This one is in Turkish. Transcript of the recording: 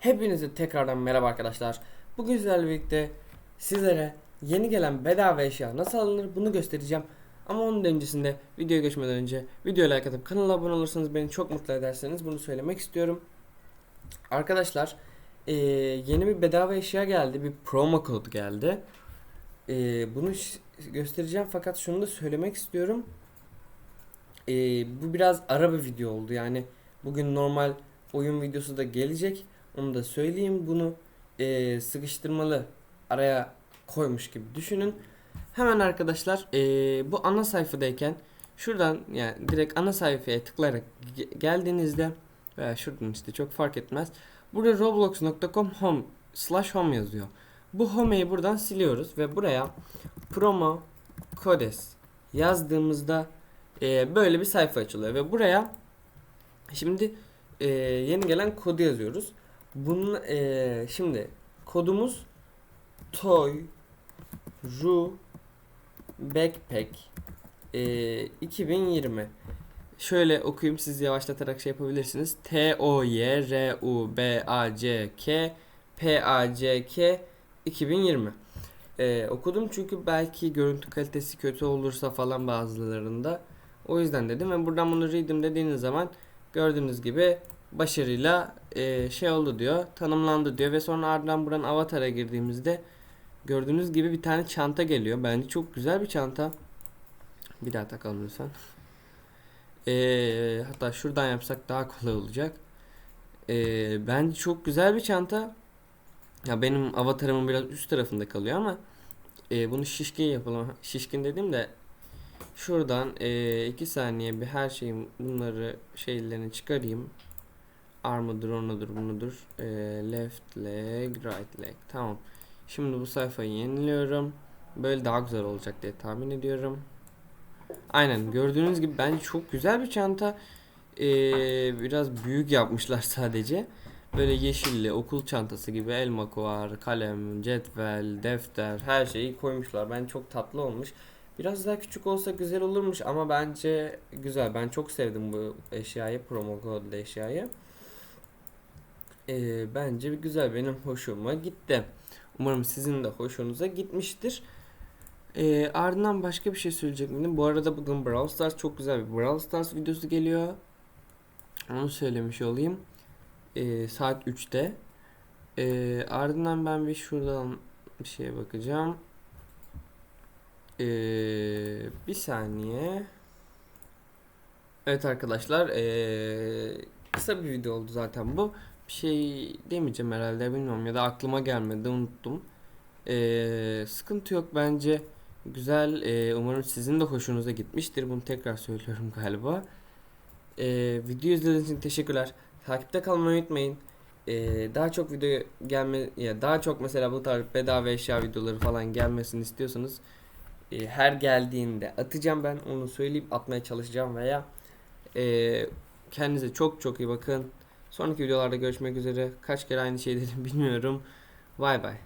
Hepinize tekrardan merhaba arkadaşlar. Bugün sizlerle birlikte sizlere yeni gelen bedava eşya nasıl alınır bunu göstereceğim. Ama onun öncesinde videoya geçmeden önce videoya like atıp kanala abone olursanız beni çok mutlu ederseniz bunu söylemek istiyorum. Arkadaşlar eee, yeni bir bedava eşya geldi. Bir promo kod geldi. Eee, bunu göstereceğim fakat şunu da söylemek istiyorum. Eee, bu biraz ara bir video oldu. Yani bugün normal oyun videosu da gelecek. Onu da söyleyeyim. Bunu eee, sıkıştırmalı araya koymuş gibi düşünün. Hemen arkadaşlar eee, bu ana sayfadayken şuradan yani direkt ana sayfaya tıklayarak ge- geldiğinizde veya şuradan işte çok fark etmez. Burada roblox.com home slash home yazıyor. Bu home'yi buradan siliyoruz ve buraya promo codes yazdığımızda eee, böyle bir sayfa açılıyor ve buraya şimdi eee, yeni gelen kodu yazıyoruz. Bunun eee, şimdi kodumuz toy ru backpack eee, 2020 Şöyle okuyayım siz yavaşlatarak şey yapabilirsiniz. T O Y R U B A C K P A C K 2020 Ee, okudum çünkü belki görüntü kalitesi kötü olursa falan bazılarında. O yüzden dedim ve buradan bunu read'im dediğiniz zaman gördüğünüz gibi başarıyla e, şey oldu diyor. Tanımlandı diyor ve sonra ardından buranın avatara girdiğimizde gördüğünüz gibi bir tane çanta geliyor. Bence çok güzel bir çanta. Bir daha takalım lütfen. Ee, hatta şuradan yapsak daha kolay olacak. Ee, bence çok güzel bir çanta. Ya benim avatarımın biraz üst tarafında kalıyor ama e, bunu şişkin yapalım. Şişkin dediğim de şuradan 2 saniye bir her şeyin bunları şeylerini çıkarayım. Arma'dır, onudur, bunudur. Ee, left leg, right leg. Tamam. Şimdi bu sayfayı yeniliyorum. Böyle daha güzel olacak diye tahmin ediyorum. Aynen gördüğünüz gibi bence çok güzel bir çanta. Ee, biraz büyük yapmışlar sadece. Böyle yeşilli okul çantası gibi elma var, kalem, cetvel, defter her şeyi koymuşlar. Ben çok tatlı olmuş. Biraz daha küçük olsa güzel olurmuş ama bence güzel. Ben çok sevdim bu eşyayı, promo kodlu eşyayı. Ee, bence güzel. Benim hoşuma gitti. Umarım sizin de hoşunuza gitmiştir. Ee, ardından başka bir şey söyleyecek miydim? Bu arada bugün Brawl Stars çok güzel bir Brawl Stars videosu geliyor. Onu söylemiş olayım. Ee, saat 3'te. Ee, ardından ben bir şuradan bir şeye bakacağım. Ee, bir saniye. Evet arkadaşlar. ee, kısa bir video oldu zaten bu. Bir şey demeyeceğim herhalde bilmiyorum ya da aklıma gelmedi unuttum. Ee, sıkıntı yok bence. Güzel. ee, umarım sizin de hoşunuza gitmiştir. Bunu tekrar söylüyorum galiba. Ee, video izlediğiniz için teşekkürler. Takipte kalmayı unutmayın. Ee, daha çok video gelme ya daha çok mesela bu tarz bedava eşya videoları falan gelmesini istiyorsanız e, her geldiğinde atacağım ben onu söyleyip atmaya çalışacağım veya e, kendinize çok çok iyi bakın. Sonraki videolarda görüşmek üzere. Kaç kere aynı şey dedim bilmiyorum. Bay bay.